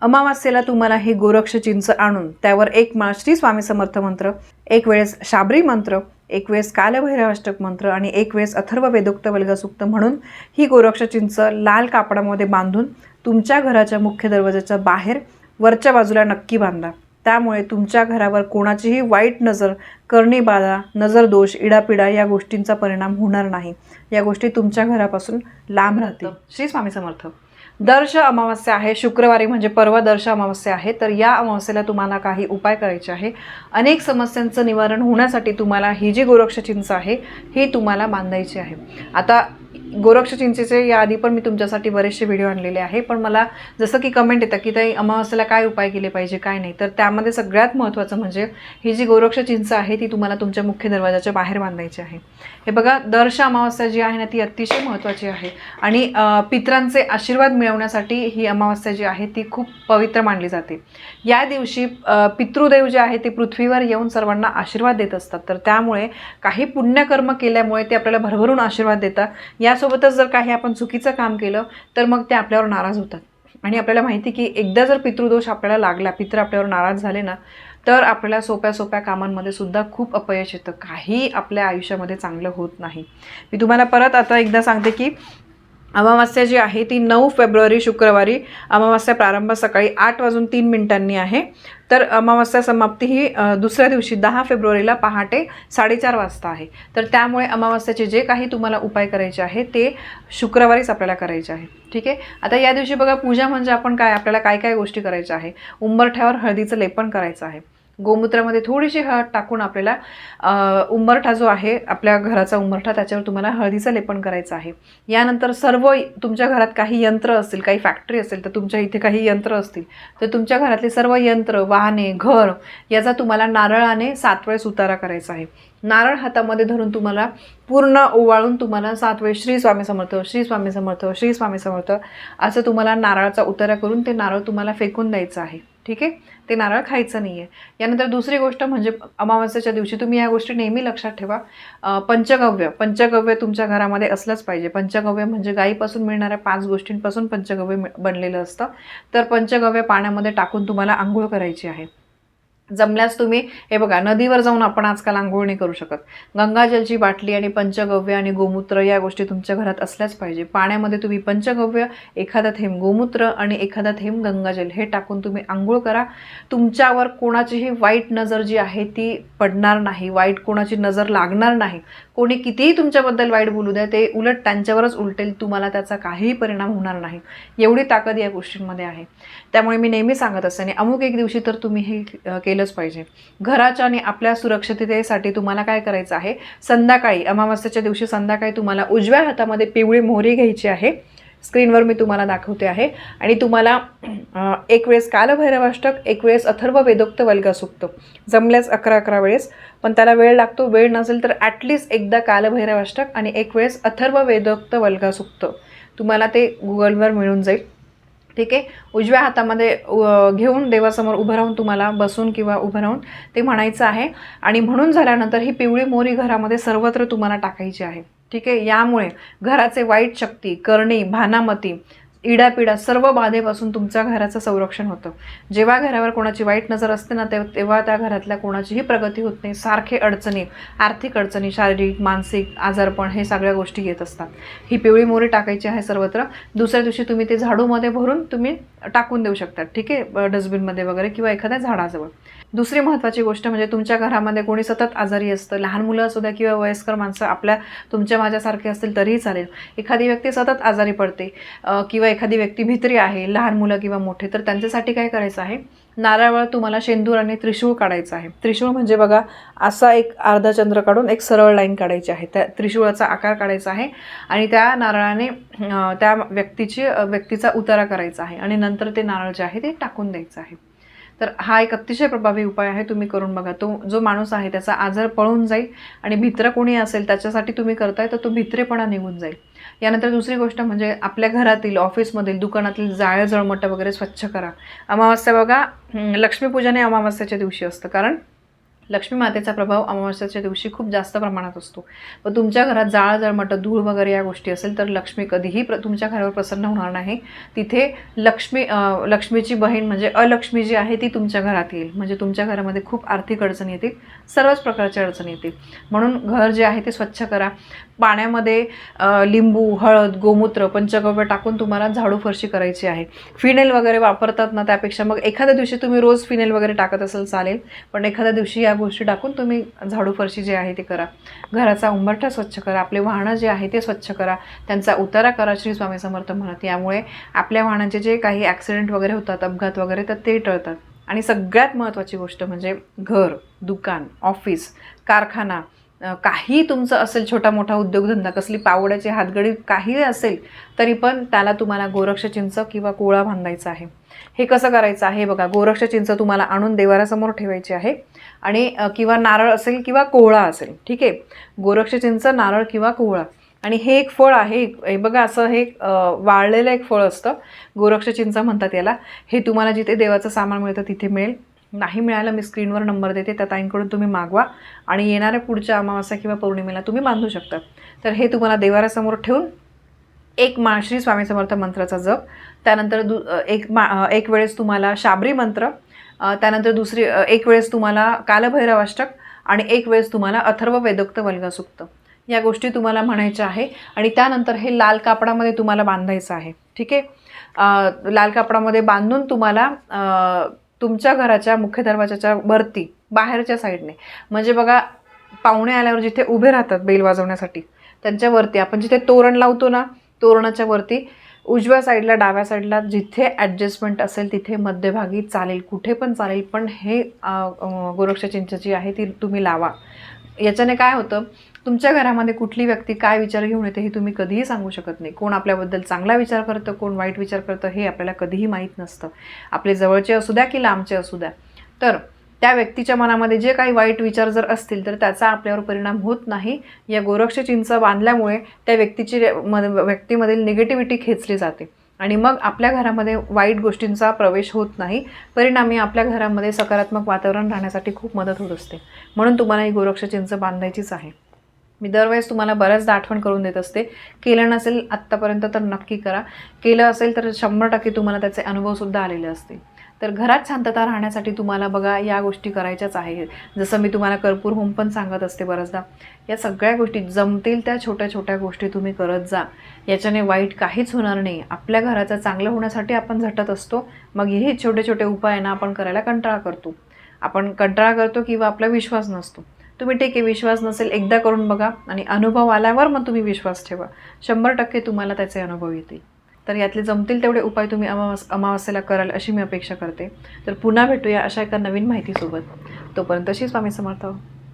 अमावास्येला तुम्हाला हे गोरक्ष चिंच आणून त्यावर एक माळ श्री स्वामी समर्थ मंत्र एक वेळेस शाबरी मंत्र एक वेळेस कालभैरवाष्टक मंत्र आणि एक वेळेस अथर्व वेदोक्त वल्गसुक्त म्हणून ही गोरक्ष चिंच लाल कापडामध्ये बांधून तुमच्या घराच्या मुख्य दरवाजाच्या बाहेर वरच्या बाजूला नक्की बांधा. त्यामुळे तुमच्या घरावर कोणाचीही वाईट नजर करणी बाधा नजर दोष इडापिडा या गोष्टींचा परिणाम होणार नाही. या गोष्टी तुमच्या घरापासून लांब राहतील. श्री स्वामी समर्थ. दर्श अमावस्या आहे. शुक्रवारी म्हणजे परवा दर्श अमावस्या आहे. तर या अमावस्येला तुम्हाला काही उपाय करायचे आहे. अनेक समस्यांचं निवारण होण्यासाठी तुम्हाला ही जी गोरक्ष चिंच आहे ही तुम्हाला बांधायची आहे. आता गोरक्ष चिंचेचे याआधी पण मी तुमच्यासाठी बरेचसे व्हिडिओ आणलेले आहे. पण मला जसं की कमेंट येतं की ताई अमावस्याला काय उपाय केले पाहिजे काय नाही? तर त्यामध्ये सगळ्यात महत्त्वाचं म्हणजे ही जी गोरक्ष चिंच आहे ती तुम्हाला तुमच्या मुख्य दरवाजाच्या बाहेर बांधायची आहे. हे बघा दर्श अमावस्या जी आहे ना ती अतिशय महत्त्वाची आहे. आणि पित्रांचे पितरांचे आशीर्वाद मिळवण्यासाठी ही अमावस्या जी आहे ती खूप पवित्र मानली जाते. या दिवशी पितृदेव जे आहे ते पृथ्वीवर येऊन सर्वांना आशीर्वाद देत असतात. तर त्यामुळे काही पुण्यकर्म केल्यामुळे ते आपल्याला भरभरून आशीर्वाद देतात. या त्यासोबतच जर काही आपण चुकीचं काम केलं तर मग ते आपल्यावर नाराज होतात. आणि आपल्याला माहिती की एकदा जर पितृदोष आपल्याला लागला पित्र आपल्यावर नाराज झाले ना तर आपल्याला सोप्या सोप्या कामांमध्ये सुद्धा खूप अपयश येतं. काही आपल्या आयुष्यामध्ये चांगलं होत नाही. मी तुम्हाला परत आता एकदा सांगते की अमावास्या जी आहे ती नऊ फेब्रुवारी शुक्रवारी. अमावास्या प्रारंभ सकाळी आठ वाजून तीन मिनिटांनी आहे. तर अमावास्या समाप्ती ही दुसऱ्या दिवशी दहा फेब्रुवारीला पहाटे साडेचार वाजता आहे. तर त्यामुळे अमावास्याचे जे काही तुम्हाला उपाय करायचे आहे ते शुक्रवारीच आपल्याला करायचे आहे ठीक आहे? आता या दिवशी बघा पूजा म्हणजे आपण काय? आपल्याला काय काय गोष्टी करायच्या आहे? उंबरठ्यावर हळदीचं लेपन करायचं आहे. गोमूत्रामध्ये थोडीशी हळद टाकून आपल्याला उंबरठा जो आहे आपल्या घराचा उंबरठा त्याच्यावर तुम्हाला हळदीचं लेपन करायचं आहे. यानंतर सर्व तुमच्या घरात काही यंत्र असतील काही फॅक्टरी असेल तर तुमच्या इथे काही यंत्र असतील तर तुमच्या घरातले सर्व यंत्र वाहने घर याचा तुम्हाला नारळाने सात वेळेस उतारा करायचा आहे. नारळ हातामध्ये धरून तुम्हाला पूर्ण ओवाळून तुम्हाला सात वेळेस श्री स्वामी समर्थ श्री स्वामी समर्थ श्री स्वामी समर्थ असं तुम्हाला नारळाचा उतारा करून ते नारळ तुम्हाला फेकून द्यायचं आहे. ठीक आहे? ते नारळ खायचं नाही आहे यानंतर दुसरी गोष्ट म्हणजे अमावस्येच्या दिवशी तुम्ही या गोष्टी नेहमी लक्षात ठेवा. पंचगव्य. पंचगव्य तुमच्या घरामध्ये असलंच पाहिजे. पंचगव्य म्हणजे गाईपासून मिळणाऱ्या पाच गोष्टींपासून पंचगव्य बनलेलं असतं. तर पंचगव्य पाण्यामध्ये टाकून तुम्हाला आंघोळ करायची आहे. जमल्यास तुम्ही हे बघा नदीवर जाऊन आपण आजकाल आंघोळ नाही करू शकत. गंगाजलची बाटली आणि पंचगव्य आणि गोमूत्र या गोष्टी तुमच्या घरात असल्याच पाहिजे. पाण्यामध्ये तुम्ही पंचगव्य एखादा थेंब गोमूत्र आणि एखादा थेंब गंगाजल हे टाकून तुम्ही आंघोळ करा. तुमच्यावर कोणाचीही वाईट नजर जी आहे ती पडणार नाही. वाईट कोणाची नजर लागणार नाही. कोणी कितीही तुमच्याबद्दल वाईट बोलू द्या ते उलट त्यांच्यावरच उलटेल तुम्हाला त्याचा काहीही परिणाम होणार नाही. एवढी ताकद या गोष्टींमध्ये आहे. त्यामुळे मी नेहमी सांगत असते आणि अमुक एक दिवशी तर तुम्ही हे केलंच पाहिजे. घराच्या आणि आपल्या सुरक्षिततेसाठी तुम्हाला काय करायचं आहे? संध्याकाळी अमावास्याच्या दिवशी संध्याकाळी तुम्हाला उजव्या हातामध्ये पिवळी मोहरी घ्यायची आहे. स्क्रीनवर मी तुम्हाला दाखवते आहे. आणि तुम्हाला एक वेळेस कालभैरवाष्टक एक वेळेस अथर्व वेदोक्त वल्गसूक्त जमल्यास अकरा अकरा वेळेस. पण त्याला वेळ लागतो वेळ नसेल तर ॲटलिस्ट एकदा कालभैरवाष्टक आणि एक वेळेस अथर्व वेदोक्त वल्गसूक्त तुम्हाला ते गुगलवर मिळून जाईल. ठीक आहे? उजव्या हातामध्ये घेऊन देवासमोर उभं राहून तुम्हाला बसून किंवा उभं राहून ते म्हणायचं आहे. आणि म्हणून झाल्यानंतर ही पिवळी मोरी घरामध्ये सर्वत्र तुम्हाला टाकायची आहे. ठीक आहे? यामुळे घराचे वाईट शक्ती करणी भानामती इडापिडा सर्व बाधेपासून तुमच्या घराचं संरक्षण होतं. जेव्हा घरावर कोणाची वाईट नजर असते ना तेव्हा तेव्हा त्या घरातल्या कोणाचीही प्रगती होत नाही. सारखे अडचणी आर्थिक अडचणी शारीरिक मानसिक आजारपण हे सगळ्या गोष्टी येत असतात. ही पिवळी मोरी टाकायची आहे सर्वत्र. दुसऱ्या दिवशी तुम्ही ते झाडूमध्ये भरून तुम्ही टाकून देऊ शकता. ठीक आहे? डस्टबिनमध्ये वगैरे किंवा एखाद्या झाडाजवळ. दुसरी महत्त्वाची गोष्ट म्हणजे तुमच्या घरामध्ये कोणी सतत आजारी असतं लहान मुलं असू द्या किंवा वयस्कर माणसं आपल्या तुमच्या माझ्यासारखे असतील तरीही चालेल. एखादी व्यक्ती सतत आजारी पडते किंवा एखादी व्यक्ती भित्री आहे लहान मुलं किंवा मोठे तर त्यांच्यासाठी काय करायचं आहे? नारळावर तुम्हाला शेंदूर आणि त्रिशूळ काढायचं आहे. त्रिशूळ म्हणजे बघा असा एक अर्धा चंद्र काढून एक सरळ लाईन काढायची आहे. त्या त्रिशूळाचा आकार काढायचा आहे आणि त्या नारळाने त्या व्यक्तीची व्यक्तीचा उतारा करायचा आहे आणि नंतर ते नारळ जे आहे ते टाकून द्यायचं आहे. तर हा एक अतिशय प्रभावी उपाय आहे तुम्ही करून बघा. तो जो माणूस आहे त्याचा आजार पळून जाईल आणि भित्र कोणी असेल त्याच्यासाठी तुम्ही करताय तर तो भित्रेपणा निघून जाईल. यानंतर दुसरी गोष्ट म्हणजे आपल्या घरातील ऑफिसमधील दुकानातील जाळं जळमटं वगैरे स्वच्छ करा. अमावस्या बघा लक्ष्मीपूजन हे अमावस्याच्या दिवशी असतं. कारण लक्ष्मी मातेचा प्रभाव अमावस्याच्या दिवशी खूप जास्त प्रमाणात असतो. व तुमच्या घरात जाळ जळमट धूळ वगैरे या गोष्टी असेल तर लक्ष्मी कधीही प्र तुमच्या घरावर प्रसन्न होणार नाही. तिथे लक्ष्मी लक्ष्मीची बहीण म्हणजे अलक्ष्मी जी आहे ती तुमच्या घरात येईल. म्हणजे तुमच्या घरामध्ये खूप आर्थिक अडचणी येतील सर्वच प्रकारच्या अडचणी येतील. म्हणून घर जे आहे ते स्वच्छ करा. पाण्यामध्ये लिंबू हळद गोमूत्र पंचगव्य टाकून तुम्हाला झाडू फरशी करायची आहे. फिनेल वगैरे वापरतात ना त्यापेक्षा मग एखाद्या दिवशी तुम्ही रोज फिनेल वगैरे टाकत असेल चालेल. पण एखाद्या दिवशी या गोष्टी टाकून तुम्ही झाडू फरशी जे आहे ते करा. घराचा उंबरठा स्वच्छ करा. आपले वाहनं जे आहे ते स्वच्छ करा. त्यांचा उतारा करा श्री स्वामी समर्थ म्हणत. यामुळे आपल्या वाहनांचे जे काही ॲक्सिडेंट वगैरे होतात अपघात वगैरे तर ते टळतात. आणि सगळ्यात महत्त्वाची गोष्ट म्हणजे घर दुकान ऑफिस कारखाना काही तुमचं असेल छोटा मोठा उद्योगधंदा कसली पावड्याची हातगडी काही असेल तरी पण त्याला तुम्हाला गोरक्ष चिंच किंवा कोळा बांधायचा आहे. हे कसं करायचं आहे? बघा गोरक्ष चिंच तुम्हाला आणून देवारासमोर ठेवायची आहे. आणि किंवा नारळ असेल किंवा कोहळा असेल ठीक आहे? गोरक्ष चिंच नारळ किंवा कोहळा आणि हे एक फळ आहे हे बघा असं हे वाळलेलं एक फळ असतं. गोरक्ष चिंच म्हणतात याला. हे तुम्हाला जिथे देवाचं सामान मिळतं तिथे मिळेल. नाही मिळालं मी स्क्रीनवर नंबर देते त्या ताईंकडून तुम्ही मागवा. आणि येणाऱ्या पुढच्या अमावास्या किंवा पौर्णिमेला तुम्ही बांधू शकता. तर हे तुम्हाला देवाऱ्यासमोर ठेवून एक माळश्री स्वामी समर्थ मंत्राचा जप. त्यानंतर दु एक मा एक वेळेस तुम्हाला शाबरी मंत्र त्यानंतर दुसरी एक वेळेस तुम्हाला कालभैरवाष्टक आणि एक वेळेस तुम्हाला अथर्व वेदोक्त वल्गसुक्त. या गोष्टी तुम्हाला म्हणायच्या आहे. आणि त्यानंतर हे लाल कापडामध्ये तुम्हाला बांधायचं आहे. ठीक आहे? लाल कापडामध्ये बांधून तुम्हाला तुमच्या घराच्या मुख्य दरवाजाच्या वरती बाहेरच्या साईडने म्हणजे बघा पाहुणे आल्यावर जिथे उभे राहतात बेल वाजवण्यासाठी त्यांच्यावरती आपण जिथे तोरण लावतो ना तोरणाच्या वरती उजव्या साईडला डाव्या साईडला जिथे ॲडजस्टमेंट असेल तिथे मध्यभागी चालेल कुठे पण चालेल पण हे गोरक्ष चिंच जी आहे ती तुम्ही लावा. याच्याने काय होतं तुमच्या घरामध्ये कुठली व्यक्ती काय विचार घेऊन येते हे तुम्ही कधीही सांगू शकत नाही. कोण आपल्याबद्दल चांगला विचार करतं कोण वाईट विचार करतं हे आपल्याला कधीही माहीत नसतं. आपले जवळचे असू द्या की लांबचे असू द्या. तर त्या व्यक्तीच्या मनामध्ये जे काही वाईट विचार जर असतील तर त्याचा आपल्यावर परिणाम होत नाही. या गोरक्ष चिंच बांधल्यामुळे त्या व्यक्तीची म व्यक्तीमधील निगेटिव्हिटी खेचली जाते. आणि मग आपल्या घरामध्ये वाईट गोष्टींचा प्रवेश होत नाही. परिणामी आपल्या घरामध्ये सकारात्मक वातावरण राहण्यासाठी खूप मदत होत असते. म्हणून तुम्हाला ही गोरक्ष चिंच बांधायचीच आहे. मी दरवेळेस तुम्हाला बऱ्याचदा आठवण करून देत असते. केलं नसेल आत्तापर्यंत तर नक्की करा. केलं असेल तर शंभर टक्के तुम्हाला त्याचे अनुभवसुद्धा आलेले असतील. तर घरात शांतता राहण्यासाठी तुम्हाला बघा या गोष्टी करायच्याच आहेत. जसं मी तुम्हाला कर्पूर होम पण सांगत असते बऱ्याचदा या सगळ्या गोष्टी जमतील त्या छोट्या छोट्या गोष्टी तुम्ही करत जा. याच्याने वाईट काहीच होणार नाही. आपल्या घराचं चांगलं होण्यासाठी आपण झटत असतो. मग हे छोटे छोटे उपाय ना आपण करायला कंटाळा करतो. आपण कंटाळा करतो किंवा आपला विश्वास नसतो. तुम्ही ठीक आहे विश्वास नसेल एकदा करून बघा आणि अनुभव आल्यावर मग तुम्ही विश्वास ठेवा. शंभर टक्के तुम्हाला त्याचे अनुभव येतील. तर यातले जमतील तेवढे उपाय तुम्ही अमावास अमावास्येला कराल अशी मी अपेक्षा करते. तर पुन्हा भेटूया अशा एका नवीन माहितीसोबत. तोपर्यंत अशी स्वामी समर्थ.